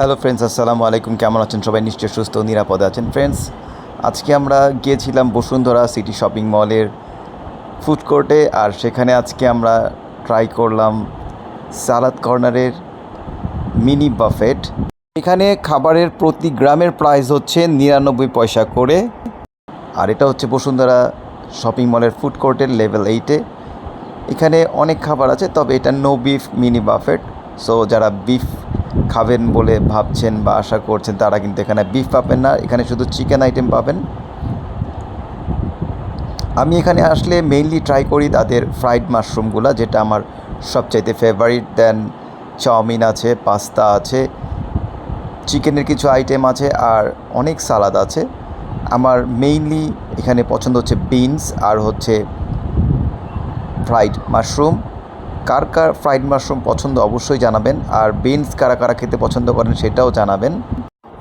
Hello friends আসসালামু আলাইকুম। কেমন আছেন সবাই? নিশ্চয়ই সুস্থ ও নিরাপদে আছেন। ফ্রেন্ডস আজকে আমরা গিয়েছিলাম বসুন্ধরা সিটি শপিং মলের ফুড কোর্টে, আর সেখানে আজকে আমরা ট্রাই করলাম সালাদ কর্নারের মিনি বাফেট। এখানে খাবারের প্রতি গ্রামের প্রাইস হচ্ছে নিরানব্বই পয়সা করে। আর এটা হচ্ছে বসুন্ধরা শপিং মলের ফুড কোর্টের লেভেল এইটে এখানে অনেক খাবার আছে, তবে এটা no beef mini buffet so যারা বিফ খাবেন বলে ভাবছেন বা আশা করছেন তারা কিন্তু এখানে বিফ পাবেন না। এখানে শুধু চিকেন আইটেম পাবেন। আমি এখানে আসলে মেইনলি ট্রাই করি তাদের ফ্রাইড মাশরুমগুলো যেটা আমার সবচাইতে ফেভারিট দেন চাউমিন আছে পাস্তা আছে চিকেনের কিছু আইটেম আছে, আর অনেক সালাদ আছে। আমার মেইনলি এখানে পছন্দ হচ্ছে বিনস আর হচ্ছে ফ্রাইড মাশরুম কার কার ফ্রাইড মাশরুম পছন্দ অবশ্যই জানাবেন, আর বিনস কারা কারা খেতে পছন্দ করেন সেটাও জানাবেন।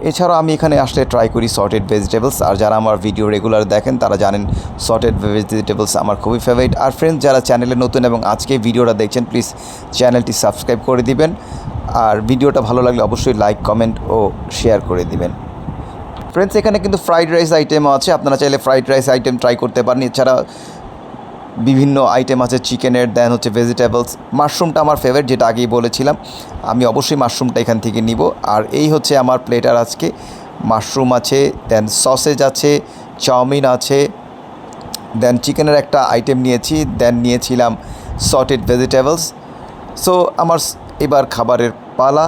এছাড়া আমি এখানে আসলে ট্রাই করি সর্টেড ভেজিটেবলস আর যারা আমার ভিডিও রেগুলার দেখেন তারা জানেন সর্টেড ভেজিটেবলস আমার খুবই ফেভারিট আর ফ্রেন্ডস যারা চ্যানেলে নতুন এবং আজকে ভিডিওটা দেখছেন প্লিজ চ্যানেলটি সাবস্ক্রাইব করে দিবেন। আর ভিডিওটা ভালো লাগলে অবশ্যই লাইক কমেন্ট ও শেয়ার করে দিবেন। ফ্রেন্ডস এখানে কিন্তু ফ্রাইড রাইস আইটেমও আছে, আপনারা চাইলে ফ্রাইড রাইস আইটেম ট্রাই করতে পারেন। এছাড়া বিভিন্ন আইটেম আছে চিকেনের দেন হচ্ছে ভেজিটেবলস মাশরুমটা আমার ফেভারিট যেটা আগেই বলেছিলাম। আমি অবশ্যই মাশরুমটা এখান থেকে নিব। আর এই হচ্ছে আমার প্লেটার আজকে মাশরুম আছে দেন সসেজ আছে, চাউমিন আছে দেন চিকেনের একটা আইটেম নিয়েছি দেন নিয়েছিলাম সটেড ভেজিটেবলস সো আমার এবার খাবারের পালা।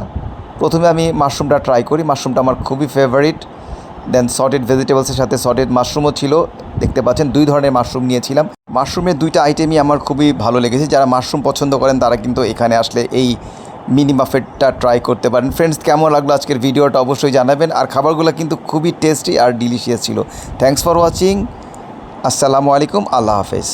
প্রথমে আমি মাশরুমটা ট্রাই করি। মাশরুমটা আমার খুবই ফেভারিট দেন সটেড ভেজিটেবলসের সাথে সটেড মাশরুমও ছিল। দেখতে পাচ্ছেন, দুই ধরনের মাশরুম নিয়েছিলাম। মাশরুমের দুইটা আইটেমই আমার খুবই ভালো লেগেছে। যারা মাশরুম পছন্দ করেন, তারা কিন্তু এখানে আসলে এই মিনি বাফেটটা ট্রাই করতে পারেন। ফ্রেন্ডস কেমন লাগল আজকের ভিডিওটা অবশ্যই জানাবেন। আর খাবারগুলো কিন্তু খুবই টেস্টি আর ডিলিশিয়াস ছিল। থ্যাংকস ফর ওয়াচিং আসসালামু আলাইকুম। আল্লাহ হাফেজ।